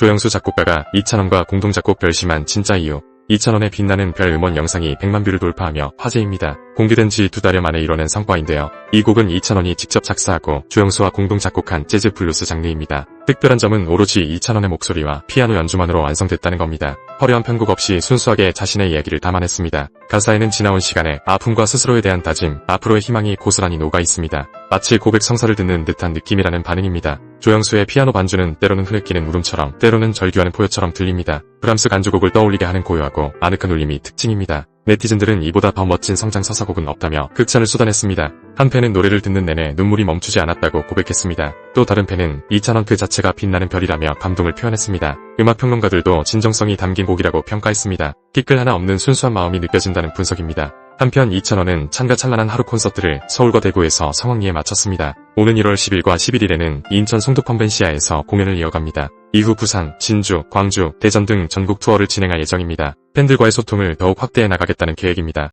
조영수 작곡가가 이찬원과 공동 작곡 별심한 진짜 이유 이찬원의 빛나는 별 음원 영상이 100만 뷰를 돌파하며 화제입니다. 공개된 지 두 달여 만에 이뤄낸 성과인데요. 이 곡은 이찬원이 직접 작사하고 조영수와 공동 작곡한 재즈 블루스 장르입니다. 특별한 점은 오로지 이찬원의 목소리와 피아노 연주만으로 완성됐다는 겁니다. 화려한 편곡 없이 순수하게 자신의 이야기를 담아냈습니다. 가사에는 지나온 시간의 아픔과 스스로에 대한 다짐, 앞으로의 희망이 고스란히 녹아 있습니다. 마치 고백 성사를 듣는 듯한 느낌이라는 반응입니다. 조영수의 피아노 반주는 때로는 흐느끼는 울음처럼 때로는 절규하는 포효처럼 들립니다. 브람스 간주곡을 떠올리게 하는 고요하고 아늑한 울림이 특징입니다. 네티즌들은 이보다 더 멋진 성장 서사곡은 없다며 극찬을 쏟아냈습니다. 한 팬은 노래를 듣는 내내 눈물이 멈추지 않았다고 고백했습니다. 또 다른 팬은 이찬원 그 자체가 빛나는 별이라며 감동을 표현했습니다. 음악평론가들도 진정성이 담긴 곡이라고 평가했습니다. 끼끌 하나 없는 순수한 마음이 느껴진다는 분석입니다. 한편 이찬원은 찬과 찬란한 하루 콘서트를 서울과 대구에서 성황리에 마쳤습니다. 오는 1월 10일과 11일에는 인천 송도 펀벤시아에서 공연을 이어갑니다. 이후 부산, 진주, 광주, 대전 등 전국 투어를 진행할 예정입니다. 팬들과의 소통을 더욱 확대해 나가겠다는 계획입니다.